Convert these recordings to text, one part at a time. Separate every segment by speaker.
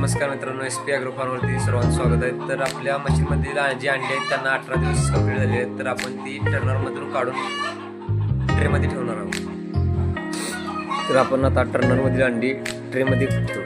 Speaker 1: नमस्कार मित्रांनो S P agro फार्मवरती सर्वांचं स्वागत आहे. तर आपल्या मशीनमधील जी अंडी आहेत त्यांना अठरा दिवस कंप्लीट झाले आहेत. तर आपण ती टर्नरमधून काढून ट्रेमध्ये ठेवणार आहोत. तर आपण आता टर्नरमधील अंडी ट्रेमध्ये फुटतो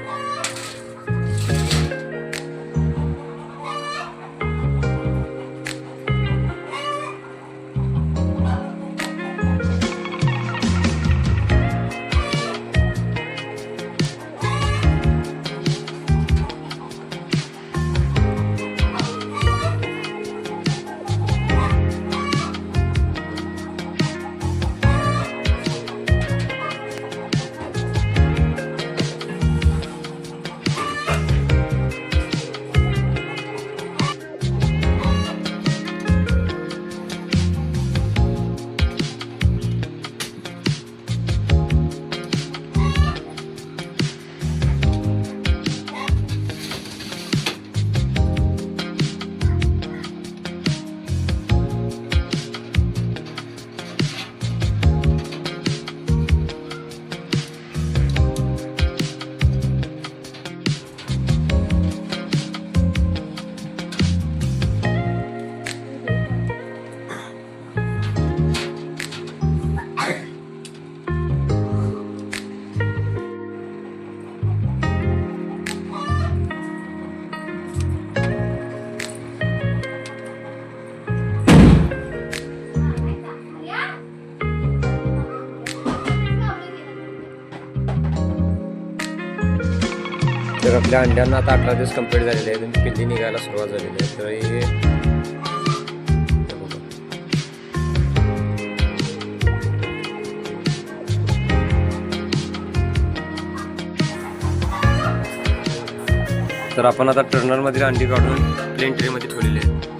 Speaker 1: तर आपल्या अंड्यांना आता अठरा दिवस कंप्लीट झालेले आहेत आणि पिल्ली निघायला सुरुवात झालेली आहे. तर हे तर आपण आता टर्नरमधील अंडी काढून प्लेन ट्रेमध्ये ठेवलेली आहे